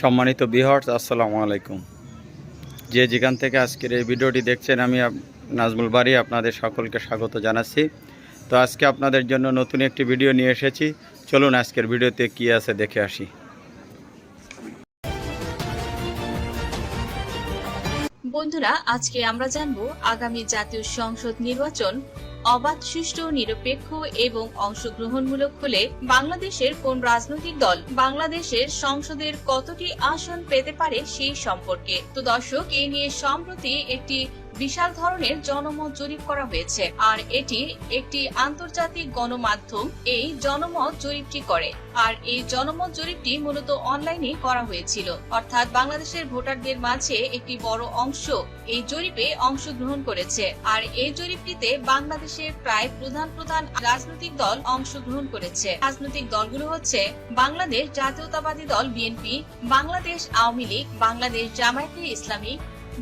সম্মানিত বিহার্স আসসালামু আলাইকুম। যে যেখান থেকে আজকের এই ভিডিওটি দেখছেন, আমি নাজমুল বাড়ি আপনাদের সকলকে স্বাগত জানাচ্ছি। তো আজকে আপনাদের জন্য নতুন একটি ভিডিও নিয়ে এসেছি। চলুন আজকের ভিডিওতে কী আছে দেখে আসি। বন্ধুরা, আজকে আমরা জানব আগামী জাতীয় সংসদ নির্বাচন অবাধ, সুষ্ঠু, নিরপেক্ষ এবং অংশগ্রহণমূলক হলে বাংলাদেশের কোন রাজনৈতিক দল বাংলাদেশের সংসদের কতটি আসন পেতে পারে সেই সম্পর্কে। তো দর্শক, এ নিয়ে সম্প্রতি একটি বিশাল ধরনের জনমত জরিপ করা হয়েছে। আর এটি একটি আন্তর্জাতিক গণমাধ্যম, এই জনমত জরিপটি করে। আর এই জনমত জরিপটি মূলত অনলাইনে করা হয়েছিল। অর্থাৎ বাংলাদেশের ভোটারদের মাঝে একটি বড় অংশ এই জরিপে অংশগ্রহণ করেছে। আর এই জরিপটিতে বাংলাদেশের প্রায় প্রধান প্রধান রাজনৈতিক দল অংশগ্রহণ করেছে। রাজনৈতিক দলগুলো হচ্ছে বাংলাদেশ জাতীয়তাবাদী দল বিএনপি, বাংলাদেশ আওয়ামী লীগ, বাংলাদেশ জামায়াতে ইসলামী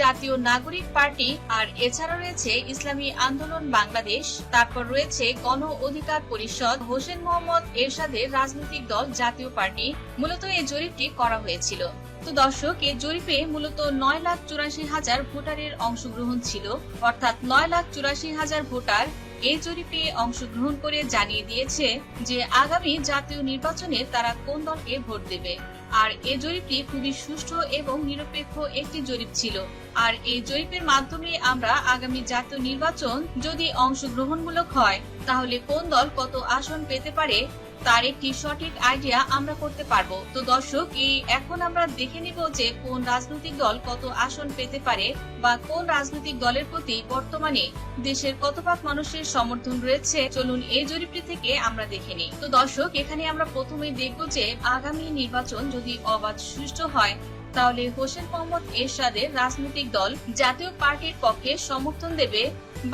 জাতীয় নাগরিক পার্টি আর এছাড়া রয়েছে ইসলামী আন্দোলন বাংলাদেশ, তারপর রয়েছে গণ অধিকার পরিষদ, হোসেন মোহাম্মদ এরশাদের রাজনৈতিক দল জাতীয় পার্টি, মূলত এই জরিপটি করা হয়েছিল। তো দর্শক, এই জরিপে মূলত নয় লাখ চুরাশি হাজার ভোটারের অংশগ্রহণ ছিল, অর্থাৎ নয় লাখ চুরাশি হাজার ভোটার এই জরিপে অংশগ্রহণ করে জানিয়ে দিয়েছে যে আগামী জাতীয় নির্বাচনে তারা কোন দলকে ভোট দেবে। আর এই জরিপটি খুবই সুষ্ঠু এবং নিরপেক্ষ একটি জরিপ ছিল। আর এই জরিপের মাধ্যমে আমরা আগামী জাতীয় নির্বাচন যদি অংশগ্রহণমূলক হয়, তাহলে কোন দল কত আসন পেতে পারে তার একটি সঠিক আইডিয়া আমরা করতে পারব। তো দর্শক, এই এখন আমরা দেখে নিব যে কোন রাজনৈতিক দল কত আসন পেতে পারে বা কোন রাজনৈতিক দলের প্রতি বর্তমানে দেশের কত ভাগ মানুষের সমর্থন রয়েছে। চলুন এই জরিপটি থেকে আমরা দেখে নিই। তো দর্শক, এখানে আমরা প্রথমেই দেখব যে আগামী নির্বাচন যদি অবাধ সুষ্ঠু হয় তাহলে হোসেন মোহাম্মদ এরশাদের রাজনৈতিক দল জাতীয় পার্টির পক্ষে সমর্থন দেবে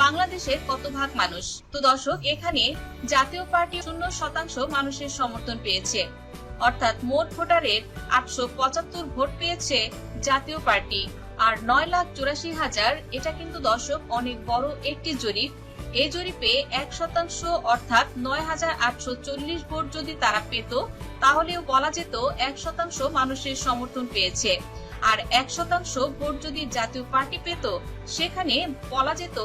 বাংলাদেশের কত ভাগ মানুষ। তো দর্শক, এখানে জাতীয় পার্টি শূন্য শতাংশ মানুষের সমর্থন পেয়েছে। অর্থাৎ মোট ভোটারের আটশো পঁচাত্তর ভোট পেয়েছে জাতীয় পার্টি। আর নয় লাখ চুরাশি হাজার, এটা কিন্তু দর্শক অনেক বড় একটি জরিপ। এই জরিপে এক শতাংশ অর্থাৎ নয় হাজার আটশো চল্লিশ ভোট যদি তারা পেত, তাহলেও বলা যেত এক শতাংশ মানুষের সমর্থন পেয়েছে। আর এক শতাংশ ভোট যদি জাতীয় পার্টি পেত, সেখানে বলা যেত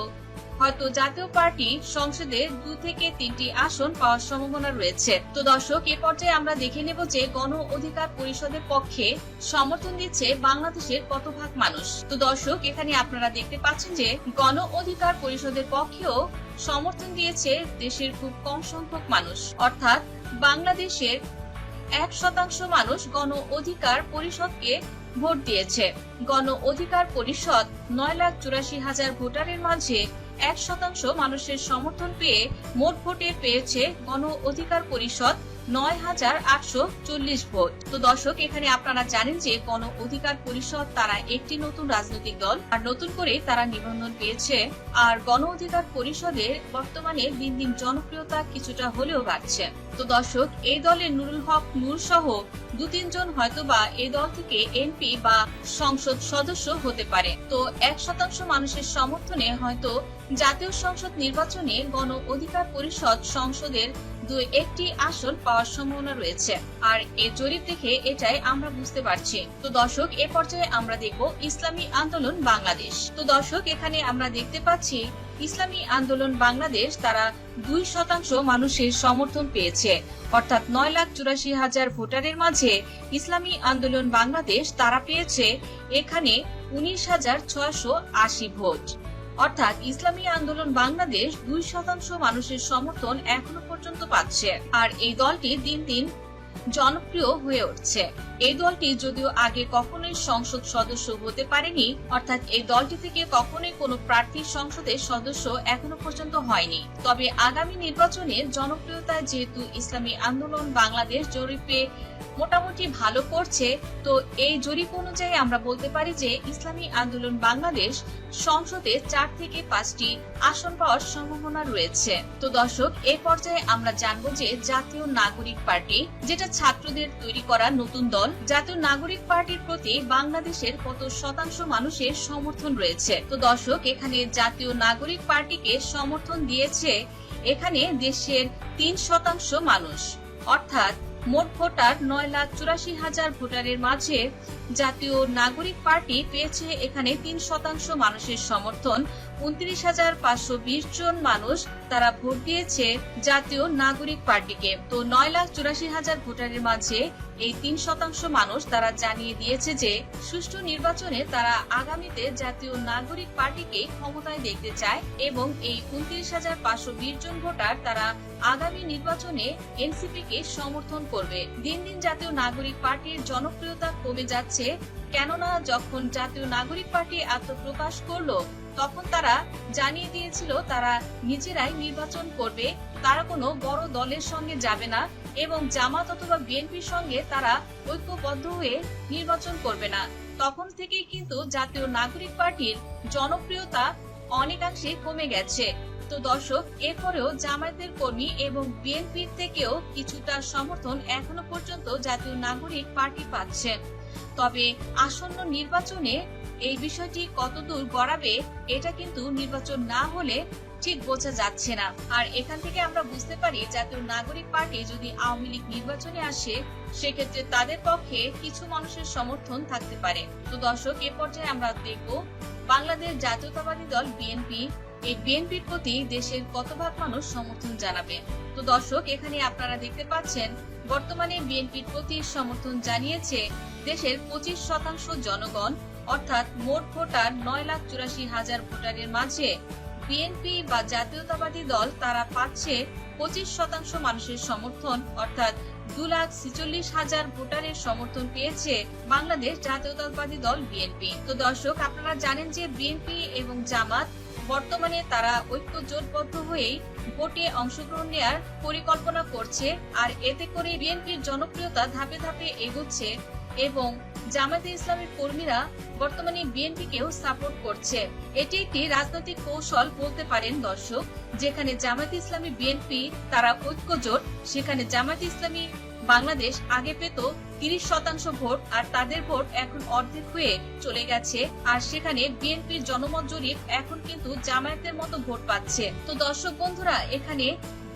হয়তো জাতীয় পার্টি সংসদে দু থেকে তিনটি আসন পাওয়ার সম্ভাবনা রয়েছে। তো দর্শক, এ পর্যায়ে আমরা দেখে নেব যে গণ অধিকার পরিষদের পক্ষে সমর্থন দিচ্ছে বাংলাদেশের কত ভাগ মানুষ। তো দর্শক, এখানে আপনারা দেখতে পাচ্ছেন যে গণ অধিকার পরিষদের পক্ষেও সমর্থন দিয়েছে দেশের খুব কম সংখ্যক মানুষ। অর্থাৎ বাংলাদেশের এক শতাংশ মানুষ গণ অধিকার পরিষদকে ভোট দিয়েছে। গণ অধিকার পরিষদ নয় লাখ চুরাশি হাজার ভোটারের মাঝে এক শতাংশ মানুষের সমর্থন পেয়ে মোট ভোটে পেয়েছে গণ অধিকার পরিষদ নয় হাজার আটশো চল্লিশ ভোট। তো দর্শক, এখানে আপনারা জানেন যে গণ অধিকার পরিষদ, তারা একটি নতুন রাজনৈতিক দল, আর নতুন করে তারা নিবন্ধন পেয়েছে। আর গণ অধিকার পরিষদের বর্তমানে দিন দিন জনপ্রিয়তা কিছুটা হলেও বাড়ছে। তো দর্শক, এই দলের নুরুল হক, নূর সহ দু তিনজন হয়তো বা এই দল থেকে এমপি বা সংসদ সদস্য হতে পারে। তো এক শতাংশ মানুষের সমর্থনে হয়তো জাতীয় সংসদ নির্বাচনে গণ অধিকার পরিষদ সংসদের দুই একটি আসন পাওয়ার সম্ভাবনা রয়েছে। আর এই জরিপ দেখে এটাই আমরা বুঝতে পারছি। তো দর্শক, এ পর্যায়ে আমরা দেখব ইসলামী আন্দোলন বাংলাদেশ। তো দর্শক, এখানে আমরা দেখতে পাচ্ছি ইসলামী আন্দোলন বাংলাদেশ তারা দুই শতাংশ মানুষের সমর্থন পেয়েছে। অর্থাৎ নয় লাখ চুরাশি হাজার ভোটারের মাঝে ইসলামী আন্দোলন বাংলাদেশ তারা পেয়েছে এখানে উনিশ হাজার ছয়শো আশি ভোট। অর্থাৎ ইসলামী আন্দোলন বাংলাদেশ দুই শতাংশ মানুষের সমর্থন এখনও পর্যন্ত পাচ্ছে। আর এই দলটি দিন দিন জনপ্রিয় হয়ে উঠছে। এই দলটি যদিও আগে কখনোই সংসদ সদস্য হতে পারেনি, অর্থাৎ এই দলটি থেকে কখনোই কোনো প্রার্থীর সংসদের সদস্য এখনও পর্যন্ত হয়নি। তবে আগামী নির্বাচনে জনপ্রিয়তায় যেহেতু ইসলামী আন্দোলন বাংলাদেশ জরিপে মোটামুটি ভালো করছে, তো এই জরিপ অনুযায়ী আমরা বলতে পারি যে ইসলামী আন্দোলন বাংলাদেশ সংসদে চার থেকে পাঁচটি আসন পাওয়ার সম্ভাবনা রয়েছে। তো দর্শক, এ পর্যায়ে আমরা জানব যে জাতীয় নাগরিক পার্টি, যেটা ছাত্রদের তৈরি করা নতুন দল জাতীয় নাগরিক পার্টির প্রতি বাংলাদেশের কত শতাংশ মানুষের সমর্থন রয়েছে? তো দর্শক, এখানে জাতীয় নাগরিক পার্টিকে সমর্থন দিয়েছে এখানে দেশের তিন শতাংশ মানুষ। অর্থাৎ মোট ভোটার নয় লাখ চুরাশি হাজার ভোটারের মাঝে জাতীয় নাগরিক পার্টি পেয়েছে এখানে তিন শতাংশ মানুষের সমর্থন। উনত্রিশ হাজার পাঁচশো বিশ জন মানুষ তারা ভোট দিয়েছে জাতীয় নাগরিক পার্টিকে। তো নয় লাখ চুরাশি হাজার ভোটারের মাঝে এই তিন শতাংশ মানুষ তারা জানিয়ে দিয়েছে যে, সুষ্ঠু নির্বাচনে তারা আগামীতে জাতীয় নাগরিক পার্টিকে ক্ষমতায় দেখতে চায় এবং এই উনত্রিশ হাজার পাঁচশো বিশ জন ভোটার তারা আগামী নির্বাচনে এনসিপি কে সমর্থন করবে। দিন দিন জাতীয় নাগরিক পার্টির জনপ্রিয়তা কমে যাচ্ছে। কেননা যখন জাতীয় নাগরিক পার্টি আত্মপ্রকাশ করল তখন তারা জানিয়ে দিয়েছিল তারা নিজেরাই নির্বাচন করবে, তারা কোনো বড় দলের সঙ্গে যাবে না এবং জামাত অথবা বিএনপির সঙ্গে তারা ঐক্যবদ্ধ হয়ে নির্বাচন করবে না। তখন থেকেই কিন্তু জাতীয় নাগরিক পার্টির জনপ্রিয়তা অনেকাংশে কমে গেছে। তো দর্শক, এরপরেও জামায়াতের কর্মী এবং বিএনপির থেকেও কিছুটা সমর্থন এখনও পর্যন্ত জাতীয় নাগরিক পার্টি পাচ্ছে। তবে আসন্ন নির্বাচনে এই বিষয়টি কতদূর গড়াবে, এটা কিন্তু নির্বাচন না হলে ঠিক বোঝা যাচ্ছে না। আর এখান থেকে আমরা বুঝতে পারি জাতীয় নাগরিক পার্টি যদি আওয়ামী লীগ নির্বাচনে আসে, সেক্ষেত্রে তাদের পক্ষে কিছু মানুষের সমর্থন থাকতে পারে। তো দর্শক, এ পর্যায়ে আমরা দেখব বাংলাদেশ জাতীয়তাবাদী দল বিএনপি। এই বিএনপির প্রতি দেশের কত ভাগ মানুষ সমর্থন জানাবে? তো দর্শক, এখানে আপনারা দেখতে পাচ্ছেন, বর্তমানে বিএনপির প্রতি সমর্থন জানিয়েছে দেশের পঁচিশ শতাংশ জনগণ। অর্থাৎ মোট ভোটার নয় লাখ চুরাশি হাজার ভোটারের মাঝে। বিএনপি বা জাতীয়তাবাদী দল তারা পাচ্ছে পঁচিশ শতাংশ মানুষের সমর্থন, অর্থাৎ দু লাখ ছিচল্লিশ হাজার ভোটারের সমর্থন পেয়েছে বাংলাদেশ জাতীয়তাবাদী দল বিএনপি। তো দর্শক, আপনারা জানেন যে বিএনপি এবং জামাত বর্তমানে তারা ঐক্য জোটবদ্ধ হয়েই ভোটে অংশগ্রহণ নেয়ার পরিকল্পনা করছে, আর এতে করে বিএনপির জনপ্রিয়তা ধাপে ধাপে এগোচ্ছে এবং জামায়াতে ইসলামের কর্মীরা বর্তমানে বিএনপিকেও সাপোর্ট করছে। এটি একটি রাজনৈতিক কৌশল বলতে পারেন দর্শক, যেখানে জামায়াতে ইসলামী বিএনপি, তারা ঐক্য জোট সেখানে জামায়াতে ইসলামী বাংলাদেশ আগে পেত তিরিশ শতাংশ ভোট আর তাদের ভোট এখন অর্ধেক হয়ে চলে গেছে। আর সেখানে বিএনপির জনমত জরিপ এখন কিন্তু জামায়াতের মতো ভোট পাচ্ছে। তো দর্শক বন্ধুরা, এখানে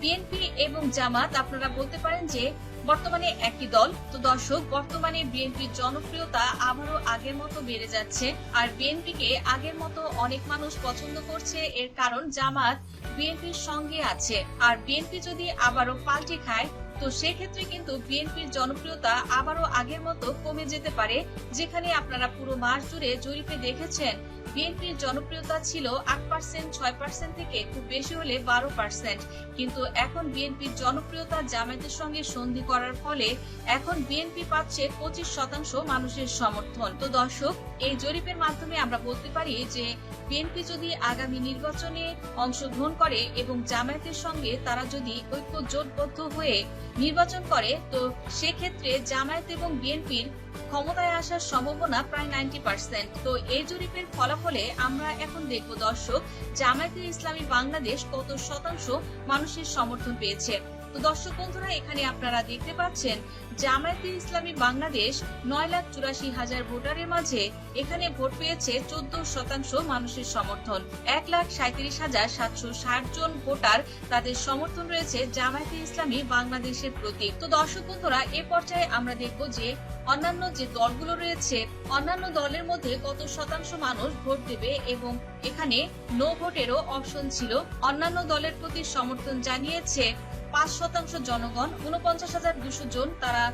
বিএনপি এবং জামাত, আপনারা বলতে পারেন যে বর্তমানে একই দল। তো দর্শক, বর্তমানে বিএনপির জনপ্রিয়তা আবারও আগের মতো বেড়ে যাচ্ছে। আর বিএনপিকে আগের মতো অনেক মানুষ পছন্দ করছে এর কারণ জামাত বিএনপির সঙ্গে আছে। আর বিএনপি যদি আবারও পাল্টে খায় তো সেক্ষেত্রে কিন্তু বিএনপির জনপ্রিয়তা আবারও আগের মতো কমে যেতে পারে, যেখানে আপনারা পুরো মাস জুড়ে জরিপে দেখেছেন, বিএনপির জনপ্রিয়তা ছিল আট পার্সেন্ট ছয় পার্সেন্ট থেকে খুব বেশি হলে বারো পার্সেন্ট কিন্তু এখন বিএনপির জনপ্রিয়তা জামায়াতের সঙ্গে সন্ধি করার ফলে এখন বিএনপি পাচ্ছে পঁচিশ শতাংশ মানুষের সমর্থন। তো দর্শক, এই জরিপের মাধ্যমে আমরা বলতে পারি যে বিএনপি যদি আগামী নির্বাচনে অংশগ্রহণ করে এবং জামায়াতের সঙ্গে তারা যদি ঐক্য জোটবদ্ধ হয়ে নির্বাচন করে, তো সেক্ষেত্রে জামায়াত এবং বিএনপির ক্ষমতায় আসার সম্ভাবনা প্রায় নাইনটি পার্সেন্ট। তো এই জরিপের ফলাফলে আমরা এখন দেখব, দর্শক, জামায়াতে ইসলামী বাংলাদেশ কত শতাংশ মানুষের সমর্থন পেয়েছে? তো দর্শক বন্ধুরা, এখানে আপনারা দেখতে পাচ্ছেন, জামায়াতে ইসলামী বাংলাদেশ নয় লাখ চুরাশি হাজার ভোটারের মাঝে এখানে ভোট পেয়েছে চোদ্দ শতাংশ মানুষের সমর্থন। এক লাখ সাঁত্রিশ হাজার সাতশো ষাট জন ভোটার তাদের সমর্থন রয়েছে জামায়াতে ইসলামী বাংলাদেশের প্রতি। তো দর্শক বন্ধুরা, এ পর্যায়ে আমরা দেখব যে অন্যান্য যে দলগুলো রয়েছে, অন্যান্য দলের মধ্যে কত শতাংশ মানুষ ভোট দেবে এবং এখানে নো ভোটেরও অপশন ছিল। অন্যান্য দলের প্রতি সমর্থন জানিয়েছে পাঁচ শতাংশ জনগণ উনপঞ্চাশ হাজার দুশো জন তারা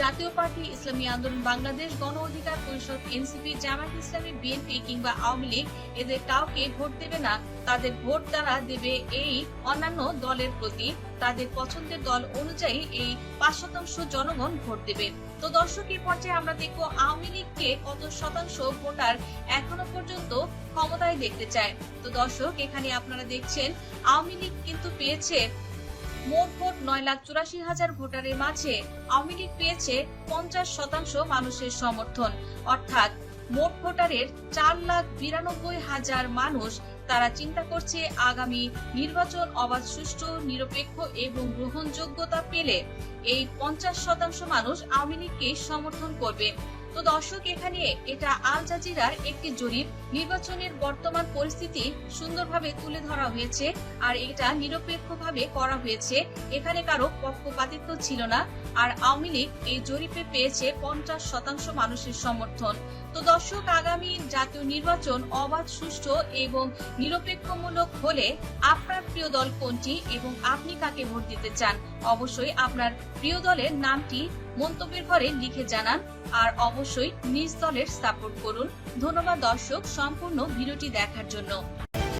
জাতীয় পার্টি ইসলামী আন্দোলন বাংলাদেশ গণ অধিকার পরিষদ, এনসিপি জামাত ইসলামী, বিএনপি কিংবা আওয়ামী লীগ এদের কাউকে ভোট দেবে না। তাদের ভোট তারা দেবে এই অন্যান্য দলের প্রতি। তাদের পছন্দের দল অনুযায়ী এই পাঁচ শতাংশ জনগণ ভোট দেবে। তো দর্শক এই পর্যায়ে আমরা দেখব আওয়ামী লীগকে কত শতাংশ ভোটার এখনও পর্যন্ত ক্ষমতায় দেখতে চায়। তো দর্শক, এখানে আপনারা দেখছেন, আওয়ামী লীগ কিন্তু পেয়েছে মোট ভোট নয় লাখ চুরাশি হাজার ভোটারের মাঝে আওয়ামী লীগ পেয়েছে পঞ্চাশ শতাংশ মানুষের সমর্থন। অর্থাৎ মোট ভোটারের চার লাখ বিরানব্বই হাজার মানুষ তারা চিন্তা করছে আগামী নির্বাচন অবাধ, সুষ্ঠু, নিরপেক্ষ এবং গ্রহণযোগ্যতা পেলে এই পঞ্চাশ শতাংশ মানুষ আওয়ামী লীগকে সমর্থন করবে। তো দর্শক এখানে এটা আল জাজিরার একটি জরিপ। নির্বাচনের বর্তমান পরিস্থিতি সুন্দরভাবে তুলে ধরা হয়েছে আর এটা নিরপেক্ষভাবে করা হয়েছে। এখানে কারও পক্ষপাতিত্ব ছিল না আর আওয়ামী লীগ এই জরিপে পেয়েছে পঞ্চাশ শতাংশ মানুষের সমর্থন। তো দর্শক, আগামী জাতীয় নির্বাচন অবাধ, সুষ্ঠু এবং নিরপেক্ষমূলক হলে আপনার প্রিয় দল কোনটি এবং আপনি কাকে ভোট দিতে চান? অবশ্যই আপনার প্রিয় দলের নামটি মন্তব্যের ঘরে লিখে জানান, আর অবশ্যই নিজ দলের সাপোর্ট করুন। ধন্যবাদ দর্শক, সম্পূর্ণ ভিডিওটি দেখার জন্য।